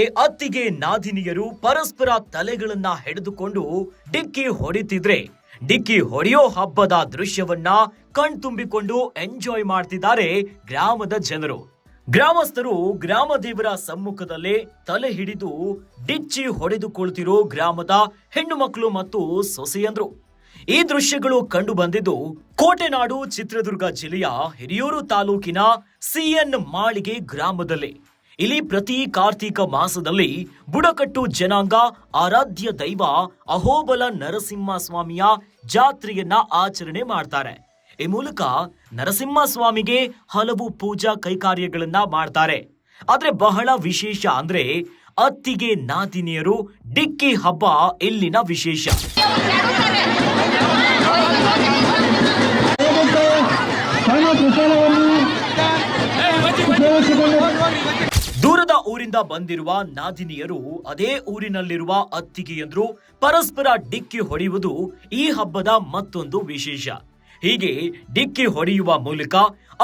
ಅತ್ತಿಗೆ ನಾದಿನಿಯರು ಪರಸ್ಪರ ತಲೆಗಳನ್ನ ಹಿಡಿದುಕೊಂಡು ಡಿಕ್ಕಿ ಹೊಡಿತಿದ್ರೆ, ಡಿಕ್ಕಿ ಹೊಡೆಯೋ ಹಬ್ಬದ ದೃಶ್ಯವನ್ನ ಕಣ್ತುಂಬಿಕೊಂಡು ಎಂಜಾಯ್ ಮಾಡ್ತಿದ್ದಾರೆ ಗ್ರಾಮದ ಜನರು. ಗ್ರಾಮಸ್ಥರು ಗ್ರಾಮ ದೇವರ ಸಮ್ಮುಖದಲ್ಲೇ ತಲೆ ಹಿಡಿದು ಡಿಚ್ಚಿ ಹೊಡೆದುಕೊಳ್ತಿರೋ ಗ್ರಾಮದ ಹೆಣ್ಣು ಮಕ್ಕಳು ಮತ್ತು ಸೊಸೆಯಂದ್ರು. ಈ ದೃಶ್ಯಗಳು ಕಂಡು ಬಂದಿದ್ದು ಕೋಟೆನಾಡು ಚಿತ್ರದುರ್ಗ ಜಿಲ್ಲೆಯ ಹಿರಿಯೂರು ತಾಲೂಕಿನ ಸಿಎನ್ ಮಾಳಿಗೆ ಗ್ರಾಮದಲ್ಲಿ. ಇಲ್ಲಿ ಪ್ರತಿ ಕಾರ್ತೀಕ ಮಾಸದಲ್ಲಿ ಬುಡಕಟ್ಟು ಜನಾಂಗ, ಆರಾಧ್ಯ ದೈವ, ಅಹೋಬಲ ನರಸಿಂಹ ಸ್ವಾಮಿಯ ಜಾತ್ರೆಯನ್ನ ಆಚರಣೆ ಮಾಡ್ತಾರೆ. ಈ ಮೂಲಕ ನರಸಿಂಹ ಸ್ವಾಮಿಗೆ ಹಲವು ಪೂಜಾ ಕೈಕಾರ್ಯಗಳನ್ನ ಮಾಡ್ತಾರೆ. ಆದ್ರೆ ಬಹಳ ವಿಶೇಷ ಅಂದ್ರೆ ಅತ್ತಿಗೆ ನಾದಿನಿಯರು ಡಿಕ್ಕಿ ಹಬ್ಬ ಇಲ್ಲಿನ ವಿಶೇಷ. ಊರಿಂದ ಬಂದಿರುವ ನಾದಿನಿಯರು ಅದೇ ಊರಿನಲ್ಲಿರುವ ಅತ್ತಿಗೆಯಂದ್ರು ಪರಸ್ಪರ ಡಿಕ್ಕಿ ಹೊಡೆಯುವುದು ಈ ಹಬ್ಬದ ಮತ್ತೊಂದು ವಿಶೇಷ. ಹೀಗೆ ಡಿಕ್ಕಿ ಹೊಡೆಯುವ ಮೂಲಕ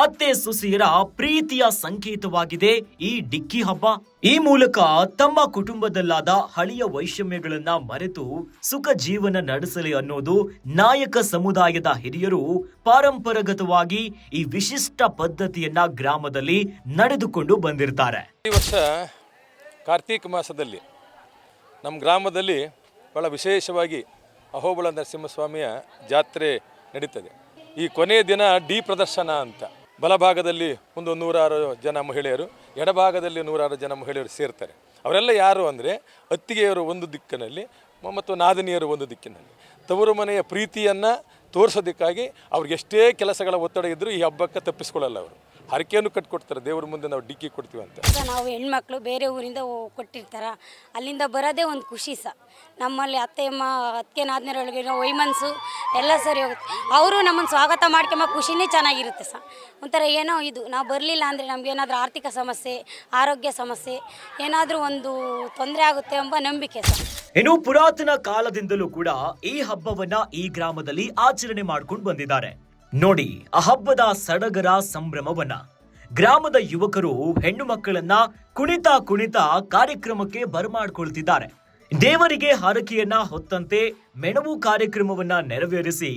ಅತ್ತೆ ಸುಸಿಯರ ಪ್ರೀತಿಯ ಸಂಕೇತವಾಗಿದೆ ಈ ಡಿಕ್ಕಿ ಹಬ್ಬ. ಈ ಮೂಲಕ ತಮ್ಮ ಕುಟುಂಬದಲ್ಲಾದ ಹಳೆಯ ವೈಷಮ್ಯಗಳನ್ನ ಮರೆತು ಸುಖ ಜೀವನ ನಡೆಸಲಿ ಅನ್ನೋದು ನಾಯಕ ಸಮುದಾಯದ ಹಿರಿಯರು ಪಾರಂಪರಗತವಾಗಿ ಈ ವಿಶಿಷ್ಟ ಪದ್ಧತಿಯನ್ನ ಗ್ರಾಮದಲ್ಲಿ ನಡೆದುಕೊಂಡು ಬಂದಿರ್ತಾರೆ. ಈ ವರ್ಷ ಕಾರ್ತೀಕ ಮಾಸದಲ್ಲಿ ನಮ್ಮ ಗ್ರಾಮದಲ್ಲಿ ಬಹಳ ವಿಶೇಷವಾಗಿ ಅಹೋಬಳ ನರಸಿಂಹಸ್ವಾಮಿಯ ಜಾತ್ರೆ ನಡೀತದೆ. ಈ ಕೊನೆಯ ದಿನ ಡಿ ಪ್ರದರ್ಶನ ಅಂತ. ಬಲಭಾಗದಲ್ಲಿ ಒಂದು ನೂರಾರು ಜನ ಮಹಿಳೆಯರು, ಎಡಭಾಗದಲ್ಲಿ ನೂರಾರು ಜನ ಮಹಿಳೆಯರು ಸೇರ್ತಾರೆ. ಅವರೆಲ್ಲ ಯಾರು ಅಂದರೆ ಅತ್ತಿಗೆಯರು ಒಂದು ದಿಕ್ಕಿನಲ್ಲಿ ಮತ್ತು ನಾದಿನಿಯರು ಒಂದು ದಿಕ್ಕಿನಲ್ಲಿ. ತವರು ಮನೆಯ ಪ್ರೀತಿಯನ್ನು ತೋರಿಸೋದಕ್ಕಾಗಿ ಅವ್ರಿಗೆ ಎಷ್ಟೇ ಕೆಲಸಗಳ ಒತ್ತಡ ಇದ್ದರೂ ಈ ಹಬ್ಬಕ್ಕೆ ತಪ್ಪಿಸ್ಕೊಳ್ಳಲ್ಲ ಅವರು. ಹರಕೆಯನ್ನು ಕಟ್ಕೊಡ್ತಾರೆ, ದೇವ್ರ ಮುಂದೆ ನಾವು ಡಿಕ್ಕಿ ಕೊಡ್ತೀವಿ ಅಂತ. ನಾವು ಹೆಣ್ಮಕ್ಳು ಬೇರೆ ಊರಿಂದ ಕೊಟ್ಟಿರ್ತಾರ, ಅಲ್ಲಿಂದ ಬರೋದೇ ಒಂದು ಖುಷಿ ಸಹ ನಮ್ಮಲ್ಲಿ ಅತ್ತೆಯಮ್ಮ ಅತ್ತಿಗೆ ನಾದ್ನರೊಳಗೆ ವೈಮನ್ಸು ಎಲ್ಲ ಸರಿ ಹೋಗುತ್ತೆ. ಅವರು ನಮ್ಮನ್ನು ಸ್ವಾಗತ ಮಾಡ್ಕೊಂಬ ಖುಷಿನೇ ಚೆನ್ನಾಗಿರುತ್ತೆ ಸಹ ಒಂಥರ ಏನೋ ಇದು, ನಾವು ಬರಲಿಲ್ಲ ಅಂದರೆ ನಮಗೇನಾದರೂ ಆರ್ಥಿಕ ಸಮಸ್ಯೆ, ಆರೋಗ್ಯ ಸಮಸ್ಯೆ, ಏನಾದರೂ ಒಂದು ತೊಂದರೆ ಆಗುತ್ತೆ ಎಂಬ ನಂಬಿಕೆ ಸಹ ಇನ್ನು ಪುರಾತನ ಕಾಲದಿಂದಲೂ ಕೂಡ ಈ ಹಬ್ಬವನ್ನ ಈ ಗ್ರಾಮದಲ್ಲಿ ಆಚರಣೆ ಮಾಡ್ಕೊಂಡು ಬಂದಿದ್ದಾರೆ. ನೋಡಿ, ಆ ಹಬ್ಬದ ಸಡಗರ ಸಂಭ್ರಮವನ್ನ. ಗ್ರಾಮದ ಯುವಕರು ಹೆಣ್ಣು ಮಕ್ಕಳನ್ನ ಕುಣಿತ ಕುಣಿತ ಕಾರ್ಯಕ್ರಮಕ್ಕೆ ಬರಮಾಡ್ಕೊಳ್ತಿದ್ದಾರೆ. ದೇವರಿಗೆ ಹರಕೆಯನ್ನ ಹೊತ್ತಂತೆ ಮೆಣವು ಕಾರ್ಯಕ್ರಮವನ್ನ ನೆರವೇರಿಸಿ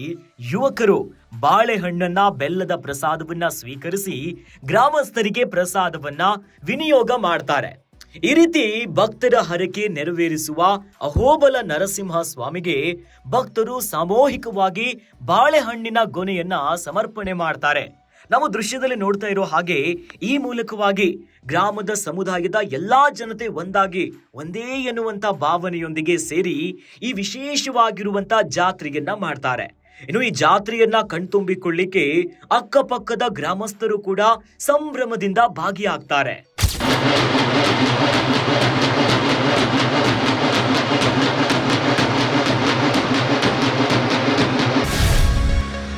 ಯುವಕರು ಬಾಳೆಹಣ್ಣನ್ನ ಬೆಲ್ಲದ ಪ್ರಸಾದವನ್ನ ಸ್ವೀಕರಿಸಿ ಗ್ರಾಮಸ್ಥರಿಗೆ ಪ್ರಸಾದವನ್ನ ವಿನಿಯೋಗ ಮಾಡ್ತಾರೆ. ಈ ರೀತಿ ಭಕ್ತರ ಹರಕೆ ನೆರವೇರಿಸುವ ಅಹೋಬಲ ನರಸಿಂಹ ಸ್ವಾಮಿಗೆ ಭಕ್ತರು ಸಾಮೂಹಿಕವಾಗಿ ಬಾಳೆಹಣ್ಣಿನ ಗೊನೆಯನ್ನ ಸಮರ್ಪಣೆ ಮಾಡ್ತಾರೆ. ನಾವು ದೃಶ್ಯದಲ್ಲಿ ನೋಡ್ತಾ ಇರೋ ಹಾಗೆ ಈ ಮೂಲಕವಾಗಿ ಗ್ರಾಮದ ಸಮುದಾಯದ ಎಲ್ಲಾ ಜನತೆ ಒಂದಾಗಿ ಒಂದೇ ಎನ್ನುವಂತ ಭಾವನೆಯೊಂದಿಗೆ ಸೇರಿ ಈ ವಿಶೇಷವಾಗಿರುವಂತ ಜಾತ್ರೆಯನ್ನ ಮಾಡ್ತಾರೆ. ಇನ್ನು ಈ ಜಾತ್ರೆಯನ್ನ ಕಣ್ತುಂಬಿಕೊಳ್ಳಿಕ್ಕೆ ಅಕ್ಕಪಕ್ಕದ ಗ್ರಾಮಸ್ಥರು ಕೂಡ ಸಂಭ್ರಮದಿಂದ ಭಾಗಿಯಾಗ್ತಾರೆ.